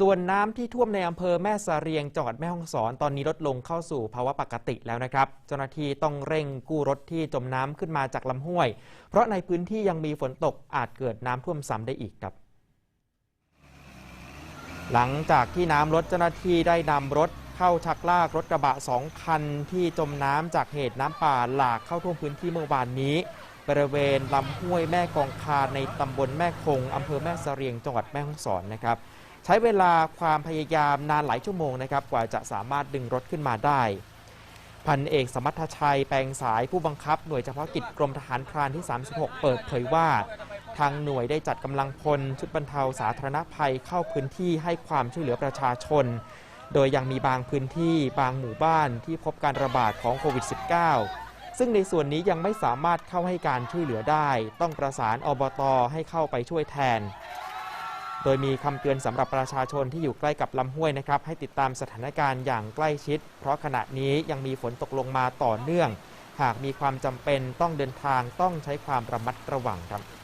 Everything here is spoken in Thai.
ส่วนน้ำที่ท่วมในอำเภอแม่สะเรียงจังหวัดแม่ฮ่องสอน ตอนนี้ลดลงเข้าสู่ภาวะปกติแล้วนะครับ เจ้าหน้าที่ต้องเร่งกู้รถที่จมน้ำขึ้นมาจากลำห้วย เพราะในพื้นที่ยังมีฝนตกอาจเกิดน้ำท่วมซ้ำได้อีกครับ หลังจากที่น้ำลดเจ้าหน้าที่ได้นำรถเข้าชักลากรถกระบะสองคันที่จมน้ำจากเหตุน้ำป่าหลากเข้าท่วมพื้นที่เมื่อวานนี้บริเวณลำห้วยแม่กองคาในตำบลแม่คงอำเภอแม่สะเรียงจังหวัดแม่ฮ่องสอนนะครับ ใช้เวลาความพยายามนานหลายชั่วโมงนะครับกว่าจะสามารถดึงรถขึ้นมาได้ พันเอกสมัทชัยแปลงสายผู้บังคับหน่วยเฉพาะกิจกรมทหารพรานที่ 36 เปิดเผยว่า ทางหน่วยได้จัดกำลังพลชุดบรรเทาสาธารณภัยเข้าพื้นที่ให้ความช่วยเหลือประชาชน โดยยังมีบางพื้นที่บางหมู่บ้านที่พบการระบาดของโควิด -19 ซึ่งในส่วนนี้ยังไม่สามารถเข้าให้การช่วยเหลือได้ ต้องประสานอบตให้เข้าไปช่วยแทน โดยมีคำเตือนสำหรับประชาชนที่อยู่ใกล้กับลำห้วยนะครับ ให้ติดตามสถานการณ์อย่างใกล้ชิด เพราะขณะนี้ยังมีฝนตกลงมาต่อเนื่อง หากมีความจำเป็นต้องเดินทางต้องใช้ความระมัดระวังครับ